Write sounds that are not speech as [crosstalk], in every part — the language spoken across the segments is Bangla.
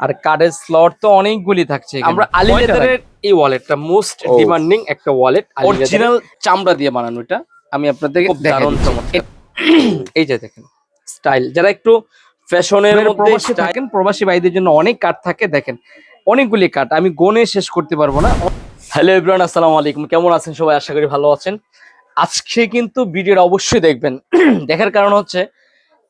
আর কার্ডের স্লট তো অনেকগুলি থাকছে আমরা আলি লেদারের এই ওয়ালেটটা মোস্ট ডিমান্ডিং একটা ওয়ালেট অরিজিনাল চামড়া দিয়ে বানানো এটা। আমি আপনাদেরকে খুব দারুণ চমৎকার। [clears throat] এই যে দেখেন স্টাইল যারা একটু ফ্যাশনের মধ্যে থাকেন প্রবাসী ভাইদের জন্য অনেক কার্ড থাকে দেখেন। অনেকগুলি কার্ড আমি গনে শেষ করতে পারব না। হ্যালো এভরিওয়ান আসসালামু আলাইকুম। কেমন আছেন সবাই? আশা করি ভালো আছেন। আজকে কিন্তু ভিডিওটা অবশ্যই দেখবেন। [clears throat] দেখার কারণ হচ্ছে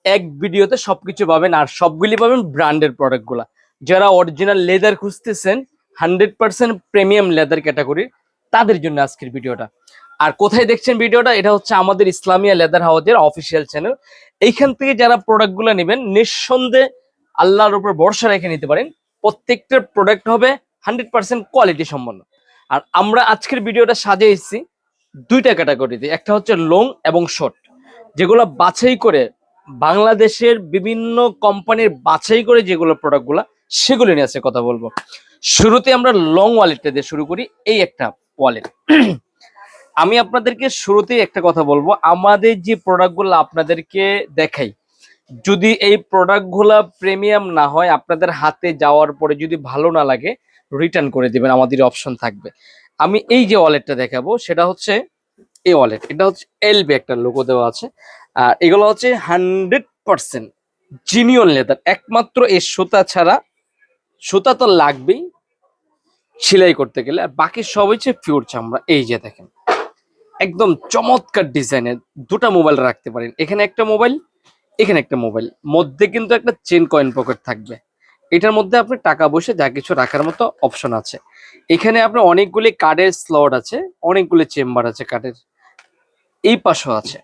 এক ভিডিওতে সবকিছু পাবেন আর সবগুলি পাবেন ব্র্যান্ডের প্রোডাক্টগুলা যারা অরিজিনাল লেদার খুঁজতেছেন hundred percent premium leather category তাদের জন্য আজকের ভিডিওটা। আর কোথায় দেখছেন ভিডিওটা? এটা হচ্ছে আমাদের ইসলামিয়া লেদার হাউজের অফিসিয়াল চ্যানেল এইখান থেকে যারা প্রোডাক্টগুলো নেবেন, নিঃসন্দেহে আল্লাহর উপর ভরসা রেখে নিতে পারেন। প্রত্যেকটা প্রোডাক্ট হবে হান্ড্রেড পার্সেন্ট কোয়ালিটি সম্পন্ন। আর আমরা আজকের ভিডিওটা সাজিয়েছি দুইটা ক্যাটাগরিতে একটা হচ্ছে লং এবং শর্ট যেগুলো বাছাই করে বাংলাদেশের বিভিন্ন কোম্পানির বাছাই করে যেগুলো প্রোডাক্টগুলো সেগুলো নিয়ে আজকে কথা বলব। শুরুতে আমরা লং ওয়ালেটটা দিয়ে শুরু করি, এই একটা ওয়ালেট [clears throat] আমি আপনাদেরকে শুরুতেই একটা কথা বলব, আমাদের যে প্রোডাক্টগুলো আপনাদেরকে দেখাই, যদি এই প্রোডাক্টগুলো প্রিমিয়াম না হয়, আপনাদের হাতে যাওয়ার পরে যদি ভালো না লাগে রিটার্ন করে দিবেন, আমাদের অপশন থাকবে। আমি এই যে ওয়ালেটটা দেখাবো, সেটা হচ্ছে এই ওয়ালেট এটা হচ্ছে এলবি একটা লোগো দেওয়া আছে, আর এগুলো হচ্ছে হান্ড্রেড পার্সেন্ট জিনিয়ন লেদার একমাত্র এই সুতা ছাড়া সুতা তো লাগবেই সেলাই করতে গেলে, আর বাকি সব হচ্ছে পিওর চামড়া। এই যে দেখেন, একদম চমৎকার ডিজাইনের দুটো মোবাইল রাখতে পারেন। এখানে একটা মোবাইল, এখানে একটা মোবাইল। মধ্যে কিন্তু একটা চেন কয়েন পকেট থাকবে। এটার মধ্যে আপনি টাকা বসে যা কিছু রাখার মতো অপশন আছে। এখানে আপনার অনেকগুলি কার্ডের স্লট আছে, অনেকগুলি চেম্বার আছে কার্ডের এই পাশেও আছে।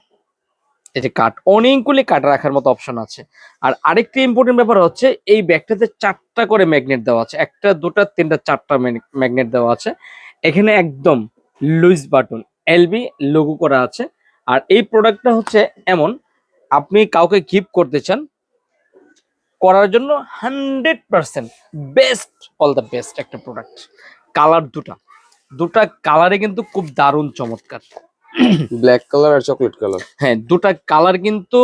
এই যে কার্ড অনেকগুলি কার্ড রাখার মতো অপশন আছে। আর আরেকটি ইম্পর্টেন্ট ব্যাপার হচ্ছে, এই ব্যাগটাতে চারটা করে ম্যাগনেট দেওয়া আছে। একটা, দুটা, তিনটা, চারটা ম্যাগনেট দেওয়া আছে। এখানে একদম লুইস বাটন এলবি লোগো করা আছে। আর এই প্রোডাক্টটা হচ্ছে এমন, আপনি কাউকে গিফট করতে চান, করার জন্য hundred percent best all the best একটা প্রোডাক্ট কালার দুটা। দুটা কালারে কিন্তু খুব দারুণ চমৎকার। ব্ল্যাক কালার আর চকলেট কালার হ্যাঁ দুটা কালার কিন্তু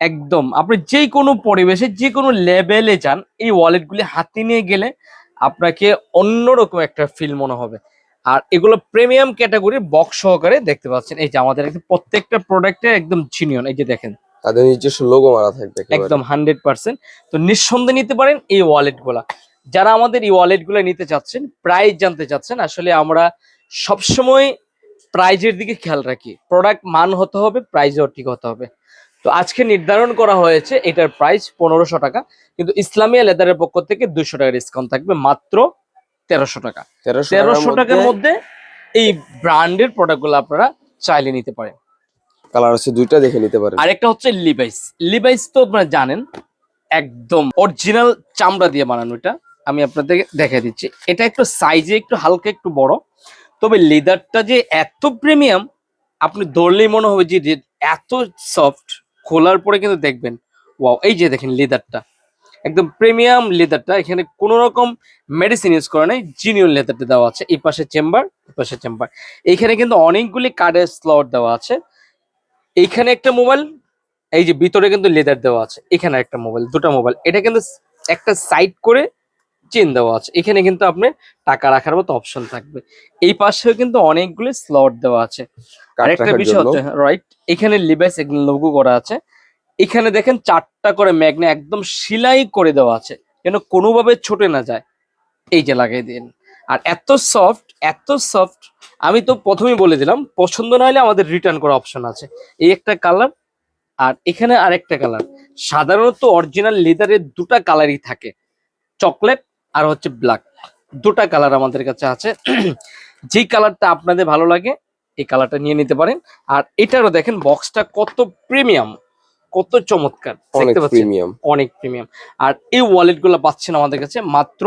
একদম। আপনি যে কোনো পরিবেশে যে কোনো লেভেলে যান এই ওয়ালেটগুলি হাতে নিয়ে গেলে আপনাকে অন্যরকম একটা ফিল মনে হবে। আর এগুলো প্রিমিয়াম ক্যাটাগরি বক্স সহকারে দেখতে পাচ্ছেন। এই যে আমাদের প্রত্যেকটা প্রোডাক্টে একদম জিনিয়ন এই যে দেখেন। তাদের নিজস্ব লোগো মারা থাকবে একদম হান্ড্রেড পার্সেন্ট তো নিঃসন্দেহে নিতে পারেন এই ওয়ালেটগুলা। যারা আমাদের এই ওয়ালেটগুলো নিতে চাচ্ছেন প্রাইস জানতে চাচ্ছেন আসলে আমরা সবসময় প্রাইজের দিকে খেয়াল রাখি। প্রোডাক্ট মান হতে হবে প্রাইসও ঠিক হতে হবে। তো আজকে নির্ধারণ করা হয়েছে এটার প্রাইস পনেরোশো টাকা। কিন্তু ইসলামিয়া লেদারের পক্ষ থেকে দুশো টাকা ডিসকাউন্ট থাকবে মাত্র তেরোশো টাকা। তেরোশো তেরোশো টাকার মধ্যে এই ব্র্যান্ডের প্রোডাক্টগুলো আপনারা চাইলে নিতে পারেন। কালার হচ্ছে দুইটা দেখে নিতে পারেন। আরেকটা হচ্ছে লিভাইস লিভাইস তো আপনারা জানেন একদম অরিজিনাল চামড়া দিয়ে বানানো এটা। আমি আপনাদেরকে দেখাই দিচ্ছি। এটা একটু সাইজে একটু হালকা একটু বড়। তবে লেদারটা যে এত প্রিমিয়াম, আপনি ধরলেই মনে হবে যে এত সফট, খোলার পরে কিন্তু দেখবেন, ওয়াও, এই যে দেখেন লেদারটা। একদম প্রিমিয়াম লেদারটা, এখানে কোনো রকম মেডিসিন ইউজ করা নেই জিনিয়ন লেদারটা দেওয়া আছে, এই পাশে চেম্বার এই পাশে চেম্বার এইখানে কিন্তু অনেকগুলি কার্ডের স্লট দেওয়া আছে। এইখানে একটা মোবাইল এই যে ভিতরে কিন্তু লেদার দেওয়া আছে, এখানে একটা মোবাইল দুটো মোবাইল এটা কিন্তু একটা সাইড করে চেন দেওয়া আছে। এখানে কিন্তু আপনি টাকা রাখার মতো অপশন থাকবে। এই পাশেও কিন্তু অনেকগুলো স্লট দেওয়া আছে। আরেকটা বিষয় হচ্ছে রাইট এখানে লিভাইস লোগো করা আছে। এখানে দেখেন চারটা করে ম্যাগনে একদম সেলাই করে দেওয়া আছে যেন কোনোভাবে ছোটে না যায়। এই যে লাগাই দিন। আর এত সফট এত সফট আমি তো প্রথমেই বলে দিলাম পছন্দ না হলে আমাদের রিটার্ন করা অপশন আছে। এই একটা কালার আর এখানে আরেকটা কালার সাধারণত অরিজিনাল লেদারের দুটা কালারই থাকে। চকলেট আর হচ্ছে ব্ল্যাক দুটা কালার আমাদের কাছে আছে। [clears throat] যেই কালারটা আপনাদের ভালো লাগে এই কালারটা নিয়ে নিতে পারেন। আর এটারও দেখেন বক্সটা কত প্রিমিয়াম কত চমৎকার। অনেক দেখতে পাচ্ছেন? প্রিমিয়াম অনেক প্রিমিয়াম আর এই ওয়ালেটগুলো পাচ্ছেন আমাদের কাছে মাত্র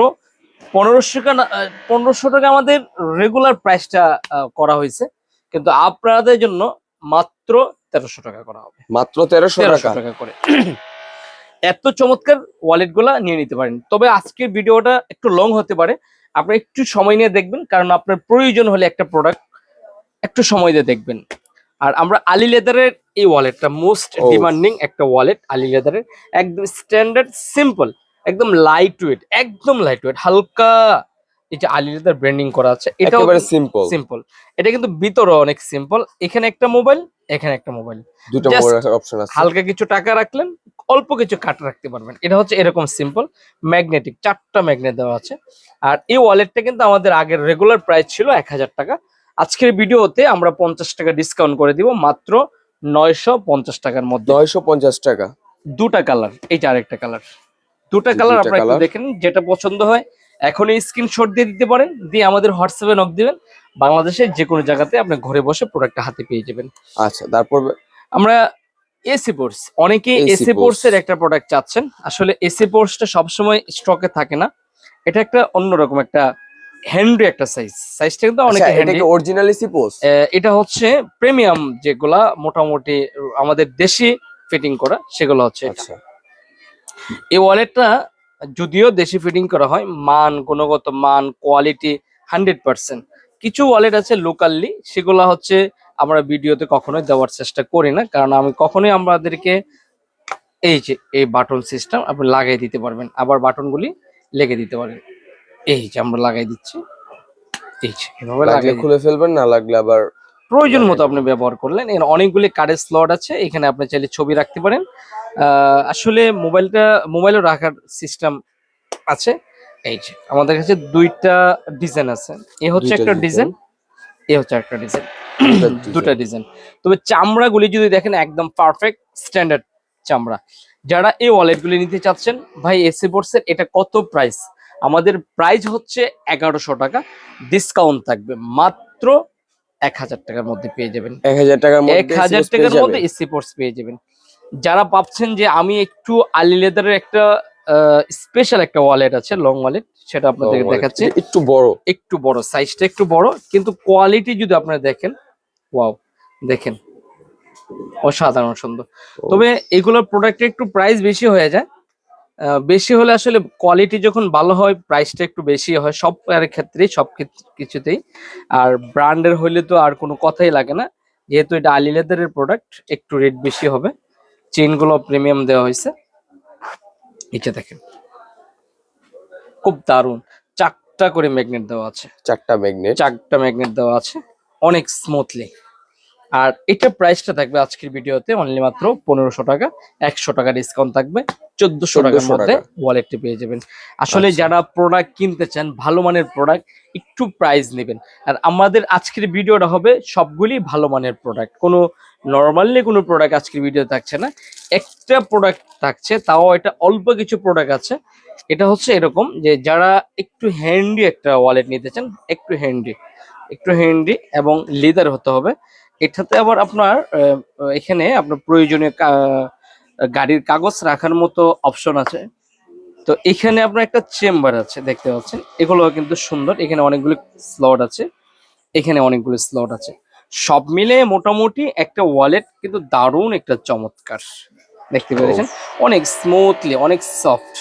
পনেরোশো টাকা পনেরোশো টাকা আমাদের রেগুলার প্রাইসটা করা হয়েছে। কিন্তু আপনাদের জন্য মাত্র তেরোশো টাকা করা হবে। মাত্র তেরোশো টাকা করে। [clears throat] এত চমৎকার ওয়ালেটগুলা নিয়ে নিতে পারেন। তবে আজকের ভিডিওটা একটু লং হতে পারে। আপনি একটু সময় নিয়ে দেখবেন কারণ আপনার প্রয়োজন হলে একটা প্রোডাক্ট একটু সময় দিয়ে দেখবেন। আর আমরা আলি লেদারের এই ওয়ালেটটা মোস্ট ডিমান্ডিং একটা ওয়ালেট আলি লেদারের একদম স্ট্যান্ডার্ড সিম্পল একদম লাইট ওয়েট একদম লাইট ওয়েট হালকা এই যে আলিলেদার ব্র্যান্ডিং করা আছে এটা একেবারে সিম্পল সিম্পল এটা কিন্তু ভিতরে অনেক সিম্পল এখানে একটা মোবাইল এখানে একটা মোবাইল দুটো মোবাইল অপশন আছে। হালকা কিছু টাকা রাখলেন অল্প কিছু কাট রাখতে পারবেন। এটা হচ্ছে এরকম সিম্পল ম্যাগনেটিক চারটা ম্যাগনেট দেওয়া আছে। আর এই ওয়ালেটটা কিন্তু আমাদের আগের রেগুলার প্রাইস ছিল এক হাজার টাকা। আজকের ভিডিওতে আমরা পঞ্চাশ টাকা ডিসকাউন্ট করে দিব মাত্র নয়শো পঞ্চাশ টাকার মধ্যে। নয়শো পঞ্চাশ টাকা। দুটা কালার এইটা আরেকটা কালার দুটা কালার আপনারা একটু দেখেন যেটা পছন্দ হয়। এখন এখনই স্ক্রিনশট দিয়ে দিতে পারেন দিয়ে আমাদের হোয়াটসঅ্যাপে নক দিবেন। বাংলাদেশের যে কোনো জায়গাতে আপনি ঘরে বসে প্রোডাক্টটা হাতে পেয়ে যাবেন। আচ্ছা তারপর আমরা এসি পোর্স অনেকে এসি। পোর্স এর একটা প্রোডাক্ট চাচ্ছেন। আসলে এসি পোর্সটা সবসময় স্টকে থাকে না। এটা একটা অন্যরকম একটা হ্যান্ডি একটা সাইজ সাইজটা কিন্তু অনেক হ্যান্ডি অরিজিনাল এসি পোস্ট এটা হচ্ছে প্রিমিয়াম যেগুলা মোটামুটি আমাদের দেশি ফিটিং করা সেগুলো হচ্ছে। আচ্ছা। এই ওয়ালেটটা যদিও দেশি ফিটিং করা হয় মান গুণগত মান কোয়ালিটি হান্ড্রেড পার্সেন্ট কিছু ওয়ালেট আছে লোকালি সেগুলো হচ্ছে আমরা ভিডিওতে কখনোই দেওয়ার চেষ্টা করি না কারণ আমি কখনোই আমাদেরকে এই যে এই বাটন সিস্টেম আপনি লাগাই দিতে পারবেন। আবার বাটনগুলি লেগে দিতে পারেন এই যে আমরা লাগাই দিচ্ছি। এই যে এভাবে লাগাই খুলে ফেলবেন না লাগলে আবার প্রয়োজন মতো আপনি ব্যবহার করলেন। এখানে অনেকগুলি কার্ডের স্লট আছে এখানে আপনি চাইলে ছবি রাখতে পারেন। আহ, আসলে মোবাইলটা মোবাইলও রাখার সিস্টেম আছে। এই যে আমাদের কাছে দুইটা ডিজাইন আছে। এ হচ্ছে একটা ডিজাইন এ হচ্ছে একটা ডিজাইন দুটা ডিজাইন [clears throat] তবে চামড়াগুলি যদি দেখেন একদম পারফেক্ট স্ট্যান্ডার্ড চামড়া। যারা এই ওয়ালেটগুলি নিতে চাচ্ছেন ভাই এসি বোর্ডসের এটা কত প্রাইস আমাদের প্রাইস হচ্ছে এগারোশো টাকা। ডিসকাউন্ট থাকবে। মাত্র এক হাজার টাকার মধ্যে পেয়ে যাবেন। এক হাজার টাকার মধ্যে এক হাজার টাকার মধ্যে। এসি পোর্টস পেয়ে যাবেন। যারা ভাবছেন যে আমি একটু আলি লেদারের একটা স্পেশাল একটা ওয়ালেট আছে লং ওয়ালেট সেটা আপনাদেরকে Long দেখাচ্ছি। একটু বড়। একটু বড় সাইজটা একটু বড়। কিন্তু কোয়ালিটি যদি আপনারা দেখেন ওয়াও দেখেন। অসাধারণ সুন্দর। তবে এগুলোর প্রোডাক্টের একটু প্রাইস বেশি হয়ে যায়। বেশি হলে আসলে কোয়ালিটি যখন ভালো হয় প্রাইসটা একটু বেশি হয় সব এর ক্ষেত্রেই সব কিছুতেই। আর ব্র্যান্ডের হইলে তো আর কোনো কথাই লাগে না। যেহেতু এটা আলি লেদারের প্রোডাক্ট একটু রেট বেশি হবে। চেইনগুলো প্রিমিয়াম দেওয়া হয়েছে। এটা দেখেন। খুব দারুণ। চারটা করে ম্যাগনেট দেওয়া আছে। চারটা ম্যাগনেট চারটা ম্যাগনেট দেওয়া আছে। অনেক স্মুথলি আর এটা প্রাইসটা থাকবে আজকের ভিডিওতে অনলি মাত্র পনেরোশো টাকা একশো টাকা ডিসকাউন্ট থাকবে চোদ্দশো টাকার মধ্যে। ওয়ালেটটি পেয়ে যাবেন। আসলে আচ্ছা। যারা প্রোডাক্ট কিনতে চান ভালো মানের প্রোডাক্ট একটু প্রাইস নেবেন। আর আমাদের আজকের ভিডিওটা হবে সবগুলি ভালো মানের প্রোডাক্ট কোনো নর্মালি কোনো প্রোডাক্ট আজকের ভিডিও থাকছে না। একটা প্রোডাক্ট থাকছে তাও এটা অল্প কিছু প্রোডাক্ট আছে। এটা হচ্ছে এরকম যে যারা একটু হ্যান্ডি একটা ওয়ালেট নিতে চান একটু হ্যান্ডি একটু হ্যান্ডি এবং লেদার হতে হবে। এটাতে আবার আপনার এখানে আপনার প্রয়োজনীয় গাড়ির কাগজ রাখার মতো অপশন আছে। তো এখানে আপনার একটা চেম্বার আছে দেখতে পাচ্ছেন। এগুলো কিন্তু সুন্দর। এখানে অনেকগুলো স্লট আছে। এখানে অনেকগুলো স্লট আছে। সব মিলে মোটামুটি একটা ওয়ালেট কিন্তু দারুণ একটা চমৎকার। দেখতে পেরেছেন? অনেক স্মুথলি অনেক সফট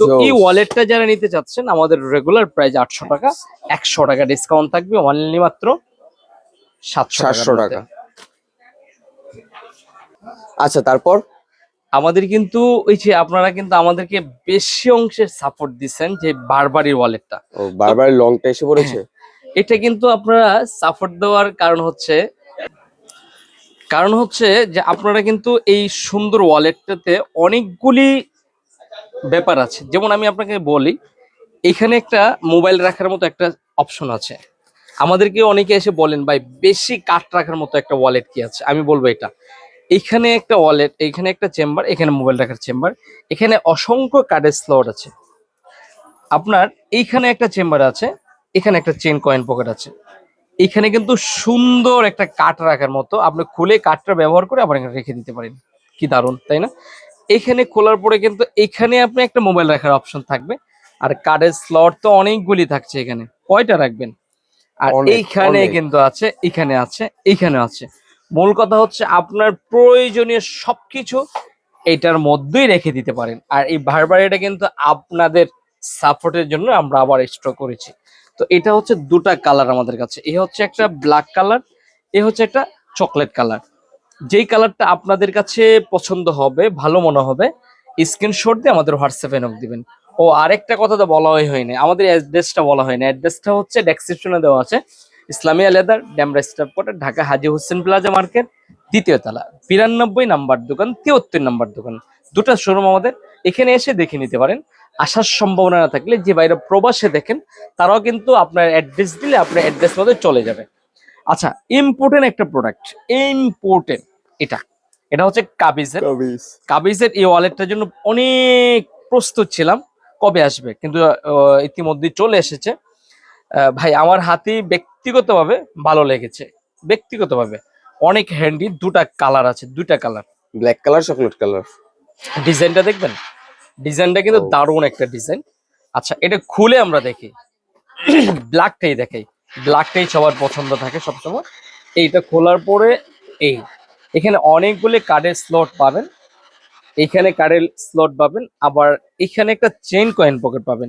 তো এই. ওয়ালেটটা যারা নিতে চাচ্ছেন আমাদের রেগুলার প্রাইস আটশো টাকা একশো টাকা ডিসকাউন্ট থাকবে অনলি মাত্র সাতশো টাকা। আচ্ছা তারপর? আমাদের কিন্তু ওই যে আপনারা কিন্তু আমাদেরকে বেশি অংশে সাপোর্ট দিচ্ছেন যে বারবারই ওয়ালেটটা ও বারবার লংটা এসে পড়েছে? এটা কিন্তু আপনারা সাপোর্ট দেওয়ার কারণ হচ্ছে কারণ হচ্ছে যে আপনারা কিন্তু এই সুন্দর ওয়ালেটটাতে অনেকগুলি ব্যাপার আছে। যেমন আমি আপনাকে বলি এখানে একটা মোবাইল রাখার মতো একটা অপশন আছে। আমাদেরকে অনেকে এসে বলেন, ভাই, বেশি কাঠ রাখার মতো একটা ওয়ালেট কি আছে? আমি বলব এটা। এখানে একটা ওয়ালেট এখানে একটা চেম্বার এখানে মোবাইল রাখার চেম্বার এখানে অসংখ্য কার্ডের স্লট আছে। আপনার এইখানে একটা চেম্বার আছে, এখানে একটা চেন কয়েন পকেট আছে। এখানে কিন্তু সুন্দর একটা কাঠ রাখার মতো, আপনি খুলে কাঠটা ব্যবহার করে আবার এখানে রেখে দিতে পারেন। কি দারুণ, তাই না? এখানে খোলার পরে কিন্তু এখানে আপনি একটা মোবাইল রাখার অপশন থাকবে। আর কার্ডের স্লট তো অনেকগুলি থাকছে এখানে। কয়টা রাখবেন? আর এইখানে কিন্তু আছে এখানে আছে এইখানে আছে। মূল কথা হচ্ছে আপনার প্রয়োজনীয় সবকিছু এটার মধ্যেই রেখে দিতে পারেন। আর এই বারবার এটা কিন্তু আপনাদের সাপোর্টের জন্য আমরা আবার স্টক করেছি। তো এটা হচ্ছে দুটা কালার আমাদের কাছে। এ হচ্ছে একটা ব্ল্যাক কালার এ হচ্ছে একটা চকলেট কালার যেই কালারটা আপনাদের কাছে পছন্দ হবে ভালো মনে হবে স্ক্রিনশট দিয়ে আমাদের হোয়াটসঅ্যাপে নক দিবেন। ও আরেকটা কথা তো বলাই হয়নি। আমাদের অ্যাড্রেসটা বলা হয়নি। অ্যাড্রেসটা হচ্ছে ডেসক্রিপশনে দেওয়া আছে। Islamia leather Demra staff quarter Dhaka Haji Hossain plaza market দ্বিতীয় তলা বিরানব্বই নাম্বার দোকান তিয়াত্তর নাম্বার দোকান। দুটো শোরুম আমাদের। এখানে এসে দেখে নিতে পারেন। আসার সম্ভাবনা না থাকলে যে বাইরে প্রবাসে দেখেন তারাও কিন্তু আপনার অ্যাড্রেস দিলে আপনার অ্যাড্রেস মধ্যে চলে যাবে। আচ্ছা ইম্পর্টেন্ট একটা প্রোডাক্ট ইম্পর্টেন্ট এটা। এটা হচ্ছে কাবিজের। কাবিজের এই ওয়ালেটটার জন্য অনেক প্রস্তুত ছিলাম। কবে আসবে? কিন্তু ইতিমধ্যে চলে এসেছে। ভাই আমার হাতে ব্যক্তিগতভাবে ভালো লেগেছে। ব্যক্তিগতভাবে। অনেক হ্যান্ডি দুটা কালার আছে দুটা colour black colour chocolate colour ডিজাইনটা দেখবেন? ডিজাইনটা কিন্তু। দারুণ একটা ডিজাইন আচ্ছা এটা খুলে আমরা দেখি। ব্ল্যাকটাই দেখাই। ব্ল্যাকটাই সবার পছন্দ থাকে সবসময়। এইটা খোলার পরে এই। এখানে অনেকগুলি কার্ডের স্লট পাবেন। এখানে কার্ডের স্লট পাবেন আবার এখানে একটা চেন কয়েন পকেট পাবেন।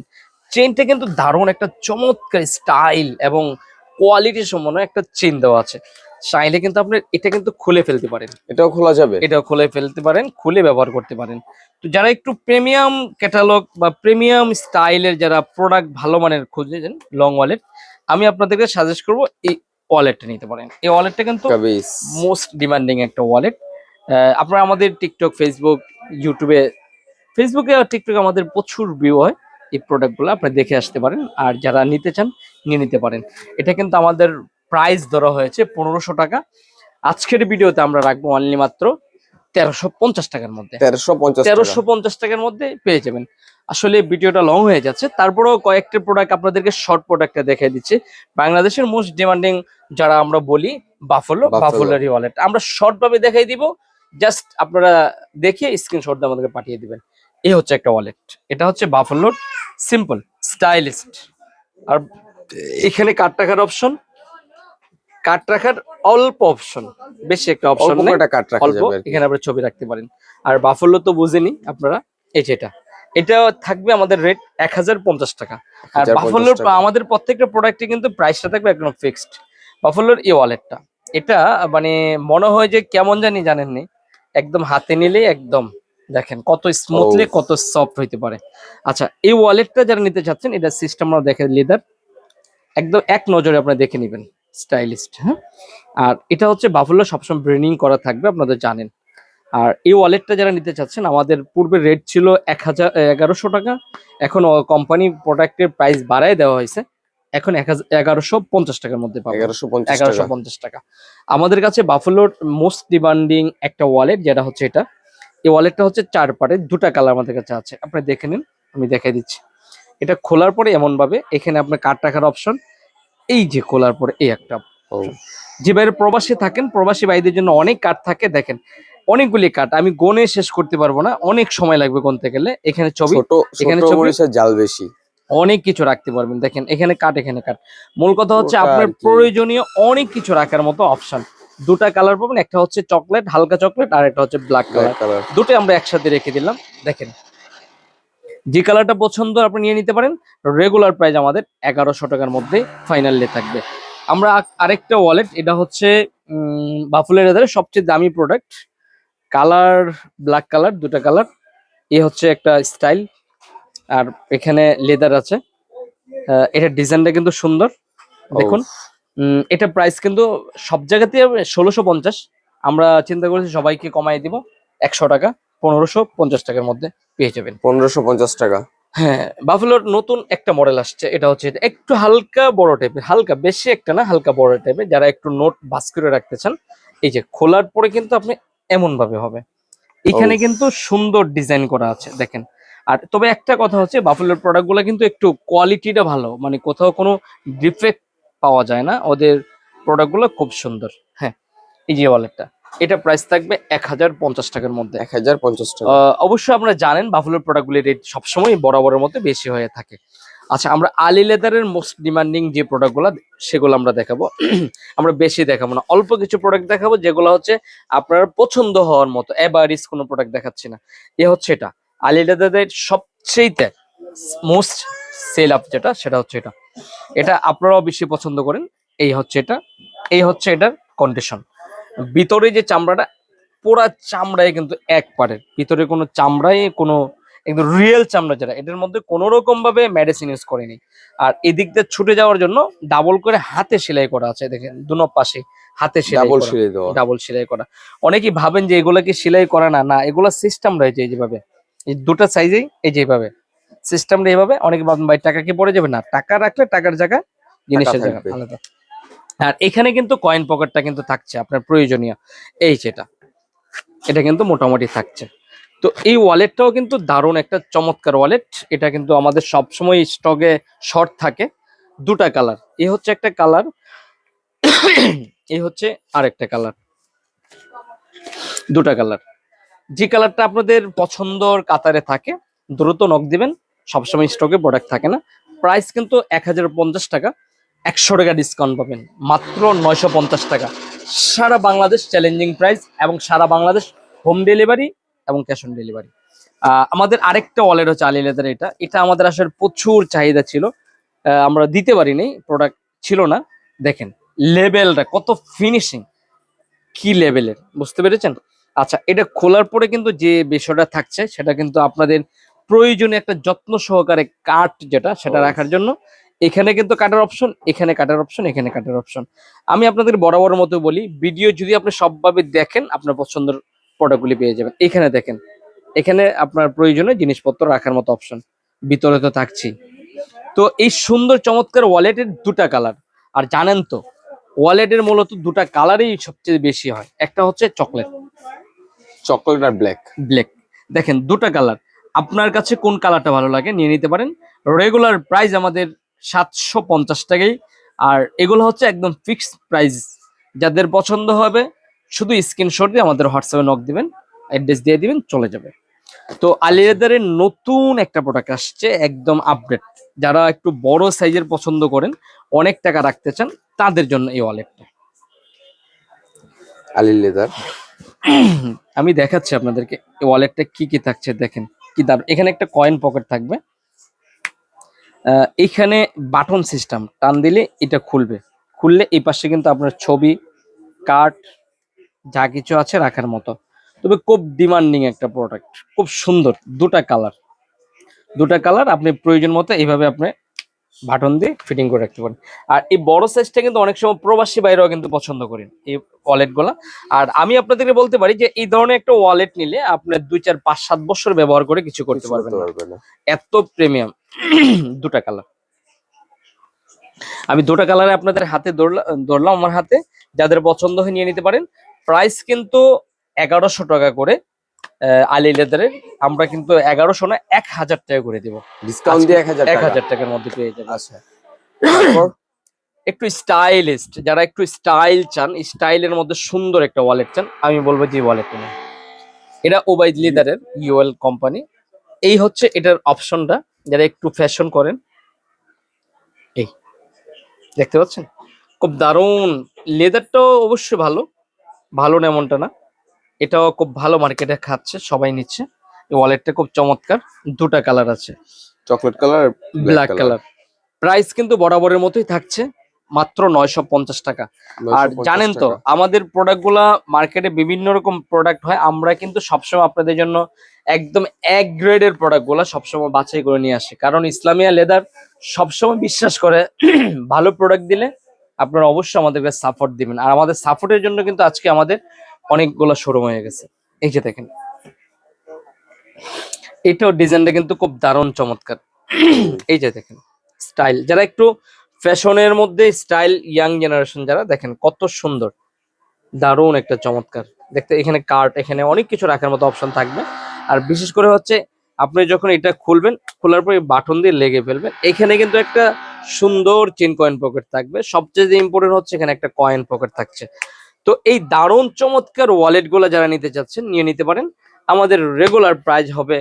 চেনটা কিন্তু দারুণ একটা চমৎকার স্টাইল এবং কোয়ালিটি সম্পন্ন একটা চেন দেওয়া আছে। চাইলে কিন্তু আপনি এটা কিন্তু খুলে ফেলতে পারেন। এটাও খোলা যাবে। এটাও খুলে ফেলতে পারেন খুলে ব্যবহার করতে পারেন। তো যারা একটু প্রিমিয়াম ক্যাটালগ বা প্রিমিয়াম স্টাইলের যারা প্রোডাক্ট ভালো মানের খুঁজেছেন লং ওয়ালেট আমি আপনাদেরকে সাজেস্ট করব এই ওয়ালেটটা নিতে পারেন। এই ওয়ালেটটা কিন্তু মোস্ট ডিমান্ডিং একটা ওয়ালেট আপনারা আমাদের টিকটক ফেসবুক ইউটিউবে ফেসবুকে আর টিকটকে আমাদের প্রচুর ভিউ হয় এই প্রোডাক্টগুলো আপনি দেখে আসতে পারেন। আর যারা নিতে চান নিয়ে নিতে পারেন। এটা কিন্তু আমাদের প্রাইস ধরা হয়েছে পনেরোশো টাকা। আজকের ভিডিওতে আমরা রাখব অনলি মাত্র তেরোশো পঞ্চাশ টাকার মধ্যে। তেরোশো পঞ্চাশ তেরোশো পঞ্চাশ টাকার মধ্যে পেয়ে যাবেন। আসলে ভিডিওটা লং হয়ে যাচ্ছে। তারপরেও কয়েকটা প্রোডাক্ট আপনাদেরকে শর্ট প্রোডাক্টটা দেখাই দিচ্ছে। বাংলাদেশের মোস্ট ডিমান্ডিং যারা আমরা বলি বাফলো। বাফলোর ওয়ালেট আমরা শর্ট ভাবে দেখাই দিব। জাস্ট আপনারা দেখে স্ক্রিনশট দিয়ে আমাদেরকে পাঠিয়ে দিবেন। এই হচ্ছে একটা ওয়ালেট এটা হচ্ছে বাফলোর সিম্পল স্টাইলিস্ট আর এখানে কার্ড রাখার অপশন কার্ড রাখার অল্প অপশন বেশি একটা অপশন নেই। কাট রাখা যাবে এখানে আপনারা ছবি রাখতে পারেন আর বাফলো তো বুঝেনি আপনারা এই যেটা এটা। থাকবে আমাদের রেট এক হাজার পঞ্চাশ টাকা। আর 1050 বাফলোর আমাদের প্রত্যেকটা প্রোডাক্টে কিন্তু প্রাইসটা থাকবে একদম ফিক্সড বাফলোর এই ওয়ালেটটা এটা মানে মনে হয় যে কেমন জানি জানেননি। একদম হাতে নিলেই একদম দেখেন কত স্মুথলি কত সফট হইতে পারে। আচ্ছা এই ওয়ালেটটা যারা নিতে চাচ্ছেন এটা সিস্টেম আমরা দেখে লেদার একদম এক নজরে আপনারা দেখে নেবেন স্টাইলিস্ট হ্যাঁ? আর এটা হচ্ছে বাফলো সবসময় ব্রেনিং করা থাকবে আপনাদের জানেন। আর এই ওয়ালেটটা যারা নিতে চাচ্ছেন আমাদের পূর্বে রেট ছিল এক হাজার এগারোশো টাকা। এখন কোম্পানি প্রোডাক্টের প্রাইস বাড়ায় দেওয়া হয়েছে। এখন এক হাজার এগারোশো পঞ্চাশ টাকার মধ্যে পাবেন এগারোশো পঞ্চাশ টাকা। আমাদের কাছে বাফলোর মোস্ট ডিমান্ডিং একটা ওয়ালেট যেটা হচ্ছে এটা। এই ওয়ালেটটা হচ্ছে চার পারে দুটা কালার আমাদের কাছে আছে। আপনি দেখে নিন আমি দেখাই দিচ্ছি। এটা খোলার পরে এমন ভাবে এখানে আপনার কার্ড রাখার অপশন এই যে খোলার পরে এই একটা যে বাইরে প্রবাসী থাকেন প্রবাসী ভাইদের জন্য অনেক কার্ড থাকে দেখেন। অনেকগুলি কার্ড আমি গনে শেষ করতে পারব না অনেক সময় লাগবে গুনতে গেলে। এখানে ছবি এখানে জাল বেশি। অনেক কিছু রাখতে পারবেন। দেখেন এখানে কাট এখানে কাট মূল কথা হচ্ছে আপনার প্রয়োজনীয় অনেক কিছু রাখার মতো অপশন দুটা কালার পাবেন একটা হচ্ছে চকলেট হালকা চকলেট আর একটা হচ্ছে ব্ল্যাক কালার দুটো আমরা একসাথে রেখে দিলাম। দেখেন যে কালারটা পছন্দ আপনি নিয়ে নিতে পারেন রেগুলার প্রাইস আমাদের এগারোশো টাকার মধ্যে ফাইনালে থাকবে। আমরা আরেকটা ওয়ালেট এটা হচ্ছে বাফুলের লেদারের সবচেয়ে দামি প্রোডাক্ট কালার ব্ল্যাক কালার দুটো কালার এ হচ্ছে একটা স্টাইল আর এখানে লেদার আছে। এটার ডিজাইনটা কিন্তু সুন্দর। দেখুন এটা প্রাইস কিন্তু সব জায়গাতে ষোলোশো পঞ্চাশ। আমরা চিন্তা করেছি সবাইকে কমাই দিব একশো টাকা পনেরোশো পঞ্চাশ টাকার মধ্যে পেয়ে যাবেন। পনেরোশো পঞ্চাশ টাকা। হ্যাঁ বাফেলোর নতুন একটা মডেল আসছে এটা হচ্ছে একটু হালকা বড় টাইপের হালকা বেশি একটা না হালকা বড় টাইপের যারা একটু নোট বাস করে রাখতে চান এই যে খোলার পরে কিন্তু আপনি এমন ভাবে হবে এখানে কিন্তু সুন্দর ডিজাইন করা আছে দেখেন। আর তবে একটা কথা হচ্ছে বাফেলোর প্রোডাক্টগুলো কিন্তু একটু কোয়ালিটিটা ভালো। মানে কোথাও কোনো ডিফেক্ট পাওয়া যায় না। ওদের প্রোডাক্টগুলো খুব সুন্দর। হ্যাঁ এই যে ওয়ালেটটা এটা প্রাইস থাকবে এক হাজার পঞ্চাশ টাকার মধ্যে। এক হাজার পঞ্চাশ টাকা। অবশ্যই আপনারা জানেন বাফুলোর প্রোডাক্টগুলির রেট সবসময় বরাবরের মধ্যে বেশি হয়ে থাকে। আচ্ছা আমরা আলি লেদারের মোস্ট ডিমান্ডিং যে প্রোডাক্টগুলো সেগুলো আমরা দেখাবো। [clears throat] আমরা বেশি দেখাবো না। অল্প কিছু প্রোডাক্ট দেখাবো যেগুলো হচ্ছে আপনার পছন্দ হওয়ার মতো। এভারিজ কোনো প্রোডাক্ট দেখাচ্ছি না। এ হচ্ছে এটা। আলি লেদারের সবচেয়ে মোস্ট সেল আপ যেটা সেটা হচ্ছে এটা। এটা আপনারাও বেশি পছন্দ করেন এই হচ্ছে এটা। এই হচ্ছে এটার কন্ডিশন ভিতরে যে চামড়াটা পুরা চামড়ায় কিন্তু এক পারের। ভিতরে কোনো চামড়ায় কোনো একদম রিয়েল চামড়া যেটা এটার মধ্যে কোনো রকম ভাবে মেডিসিন ইউজ করেনি। আর এদিক দিয়ে ছুটে যাওয়ার জন্য ডাবল করে হাতে সেলাই করা আছে দেখেন দুনো পাশে হাতে সেলাই ডাবল সেলাই করা। অনেকেই ভাবেন যে এগুলা কি সেলাই করা না না এগুলা সিস্টেম রয়েছে এই যেভাবে। এই দুটো সাইজেই এই যেভাবে সিস্টেমটা এইভাবে অনেকে ভাবেন ভাই টাকা কি পড়ে যাবে? না টাকা রাখলে টাকার জায়গা জিনিসের জায়গা আলাদা। আর এখানে কিন্তু কয়েন পকেটটা কিন্তু থাকছে আপনার প্রয়োজনীয়। এই যেটা এটা কিন্তু মোটামুটি থাকছে। তো এই ওয়ালেটটাও কিন্তু দারুণ একটা চমৎকার ওয়ালেট এটা কিন্তু আমাদের সবসময় স্টকে শর্ট থাকে। দুটা কালার এই হচ্ছে একটা কালার [coughs] এই হচ্ছে আরেকটা কালার দুটা কালার যে কালারটা আপনাদের পছন্দর কাতারে থাকে, দ্রুত নক দিবেন, সবসময় স্টকে প্রোডাক্ট থাকে না। প্রাইস কিন্তু এক হাজার পঞ্চাশ টাকা, একশো টাকা ডিসকাউন্ট পাবেন, মাত্র নয়শো পঞ্চাশ টাকা। সারা বাংলাদেশ চ্যালেঞ্জিং প্রাইস এবং সারা বাংলাদেশ হোম ডেলিভারি এবং ক্যাশ অন ডেলিভারি আমাদের আরেকটা ওয়ালেট হচ্ছে আলি লেদার এটা। এটা আমাদের আসলে প্রচুর চাহিদা ছিল। আমরা দিতে পারিনি প্রোডাক্ট ছিল না। দেখেন লেভেলটা কত ফিনিশিং কি লেভেলের বুঝতে পেরেছেন? আচ্ছা এটা খোলার পরে কিন্তু যে বিষয়টা থাকছে সেটা কিন্তু আপনাদের প্রয়োজনীয় একটা যত্ন সহকারে কাট যেটা সেটা রাখার জন্য। এখানে কিন্তু কাটার অপশন এখানে কাটার অপশন এখানে কাটার অপশন আমি আপনাদের বরাবর মতো বলি ভিডিও যদি আপনি সবভাবে দেখেন আপনার পছন্দের প্রোডাক্টগুলি পেয়ে যাবেন। এখানে দেখেন এখানে আপনার প্রয়োজনীয় জিনিসপত্র রাখার মতো অপশন ভিতরে তো থাকছেই তো এই সুন্দর চমৎকার ওয়ালেটের দুটা কালার আর জানেন তো ওয়ালেটের মূলত দুটা কালারই সবচেয়ে বেশি হয়। একটা হচ্ছে চকলেট চকলেট আর ব্ল্যাক ব্ল্যাক দেখেন দুটো কালার আপনার কাছে কোন কালারটা ভালো লাগে নিয়ে নিতে পারেন। রেগুলার প্রাইস আমাদের সাতশো পঞ্চাশ টাকাই। আর এগুলো হচ্ছে একদম ফিক্সড প্রাইস যাদের পছন্দ হবে শুধু স্ক্রিনশট দিয়ে আমাদের হোয়াটসঅ্যাপে নক দিবেন অ্যাড্রেস দিয়ে দিবেন চলে যাবে। তো আলিয়াদারের নতুন একটা প্রোডাক্ট আসছে একদম আপডেট যারা একটু বড় সাইজের পছন্দ করেন অনেক টাকা রাখতে চান তাদের জন্য এই ওয়ালেটটা আলি লেদার আমি দেখাচ্ছি আপনাদেরকে ওয়ালেটটা কি কি থাকছে দেখেন, কি দারুণ এখানে একটা কয়েন পকেট থাকবে। এখানে বাটন সিস্টেম টান দিলে এটা খুলবে। খুললে এই পাশে কিন্তু আপনার ছবি কার্ড যা কিছু আছে রাখার মতো। তবে খুব ডিমান্ডিং একটা প্রোডাক্ট খুব সুন্দর, দুটা কালার দুটা কালার আপনি প্রয়োজন মতো এইভাবে আপনি বাটন দিয়ে ফিটিং করে রাখতে পারেন। আর এই বড় সাইজটা কিন্তু অনেক সময় প্রবাসী বাইরেও কিন্তু পছন্দ করেন এই ওয়ালেটগুলা। আর আমি আপনাদেরকে বলতে পারি যে এই ধরনের একটা ওয়ালেট নিলে আপনার দুই চার পাঁচ সাত বছর ব্যবহার করে কিছু করতে পারবেন এত প্রিমিয়াম [clears throat] দুটা কালার আমি দুটা কালারে আপনাদের হাতে ধরলা- ধরলাম আমার হাতে। যাদের পছন্দ হয় নিয়ে নিতে পারেন। প্রাইস কিন্তু এগারোশো টাকা করে। আলি লেদারের আমরা কিন্তু এগারোশো না এক হাজার টাকা করে দেবো। ডিসকাউন্ট দিয়ে এক হাজার এক হাজার টাকার মধ্যে পেয়ে যাবেন। আচ্ছা। একটু স্টাইলিস্ট যারা একটু স্টাইল চান স্টাইলের মধ্যে সুন্দর একটা ওয়ালেট চান আমি বলব যে ওয়ালেট নেন। এটা ওবাইদ লিদারের ইউএল কোম্পানি এই হচ্ছে এটার অপশনটা যারা একটু ফ্যাশন করেন। এই দেখতে পাচ্ছেন? খুব দারুণ। লেদারটাও অবশ্যই ভালো ভালো না এমনটা না। এটাও খুব ভালো মার্কেটে খাচ্ছে সবাই নিচ্ছে। এই ওয়ালেটটা খুব চমৎকার দুটা কালার আছে। Chocolate colour black colour price কিন্তু বরাবরের মতোই থাকছে মাত্র নয়শো পঞ্চাশ টাকা। আর জানেন তো আমাদের প্রোডাক্টগুলা মার্কেটে বিভিন্ন রকম প্রোডাক্ট হয় আমরা কিন্তু সবসময় আপনাদের জন্য একদম এক গ্রেডের প্রোডাক্টগুলা সবসময় বাছাই করে নিয়ে আসি। কারণ ইসলামিয়া লেদার সবসময় বিশ্বাস করে [clears throat] ভালো প্রোডাক্ট দিলে আপনারা অবশ্যই আমাদেরকে সাপোর্ট দিবেন। আর আমাদের সাপোর্টের জন্য কিন্তু আজকে আমাদের অনেকগুলো শোরুম হয়ে গেছে। এই যে দেখেন। এটাও ডিজাইনটা কিন্তু খুব দারুণ চমৎকার। এই যে দেখেন স্টাইল যারা একটু ফ্যাশনের মধ্যে স্টাইল ইয়াং জেনারেশন যারা, দেখেন কত সুন্দর। দারুণ একটা চমৎকার। দেখতে এখানে কার্ড এখানে অনেক কিছু রাখার মতো অপশন থাকবে। আর বিশেষ করে হচ্ছে, আপনি যখন এটা খুলবেন, খোলার পরে বাটন দিয়ে লেগে ফেলবেন। এখানে কিন্তু একটা সুন্দর চেন কয়েন পকেট থাকবে। সবচেয়ে যে ইম্পর্টেন্ট হচ্ছে, এখানে একটা কয়েন পকেট থাকছে। তো এই দারুণ চমৎকার ওয়ালেটগুলো যারা নিতে চাচ্ছেন নিয়ে নিতে পারেন। আমাদের রেগুলার প্রাইস হবে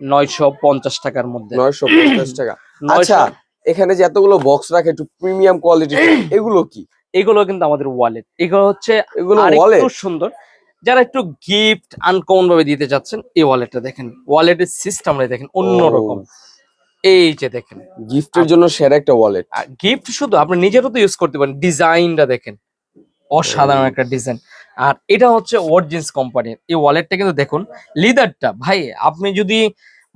নয়শো পঞ্চাশ টাকার মধ্যে। নয়শো পঞ্চাশ [clears throat] টাকা। আচ্ছা এখানে যে এতগুলো বক্স রাখে একটু প্রিমিয়াম কোয়ালিটি [clears throat] এগুলো কি? এগুলো কিন্তু আমাদের ওয়ালেট এগুলো হচ্ছে এগুলো ওয়ালেট সুন্দর। যারা একটু গিফট আনকমন ভাবে দিতে চাচ্ছেন এই ওয়ালেটটা দেখেন। ওয়ালেটের সিস্টেমটা দেখেন অন্যরকম এই যে দেখেন। গিফটের জন্য সেরা একটা ওয়ালেট গিফট শুধু আপনি নিজেরও তো ইউজ করতে পারেন ডিজাইনটা দেখেন। অসাধারণ একটা ডিজাইন আর এটা হচ্ছে ওয়ার্জিন্স কোম্পানির এই ওয়ালেটটা কিন্তু দেখুন লিদারটা ভাই আপনি যদি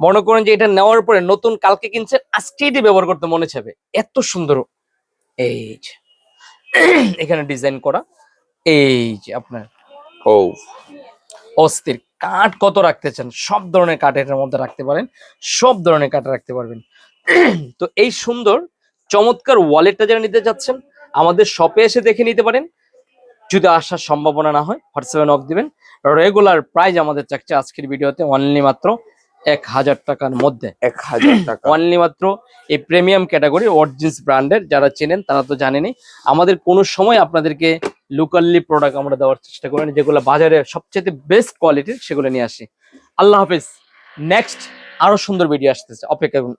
মনে করেন যে এটা নেওয়ার পরে নতুন কালকে কিনছেন আজকে এটি ব্যবহার করতে মনে চাবে এত সুন্দর। এই যে এখানে ডিজাইন করা। এই যে আপনার ও। অস্থির কাঠ কত রাখতে চান সব ধরনের কাঠ এটার মধ্যে রাখতে পারেন সব ধরনের কাঠ রাখতে পারবেন। তো এই সুন্দর চমৎকার ওয়ালেটটা যারা নিতে যাচ্ছেন আমাদের শপে এসে দেখে নিতে পারেন। যদি আসার সম্ভাবনা না হয় হোয়াটসঅ্যাপে নক দিবেন। রেগুলার প্রাইস আমাদের চাচ্ছে আজকের ভিডিওতে অনলি মাত্র এক হাজার টাকার মধ্যে। এক হাজার টাকা। [clears throat] অনলি মাত্র এই প্রিমিয়াম ক্যাটাগরি অরিজিন্স ব্র্যান্ডের যারা চেনেন তারা তো জানেনি আমাদের কোনো সময় আপনাদেরকে লোকালি প্রোডাক্ট আমরা দেওয়ার চেষ্টা করি যেগুলো বাজারে সবচেয়ে বেস্ট কোয়ালিটির সেগুলো নিয়ে আসি। আল্লাহ হাফেজ। নেক্সট আরও সুন্দর ভিডিও আসতেছে। অপেক্ষা করুন।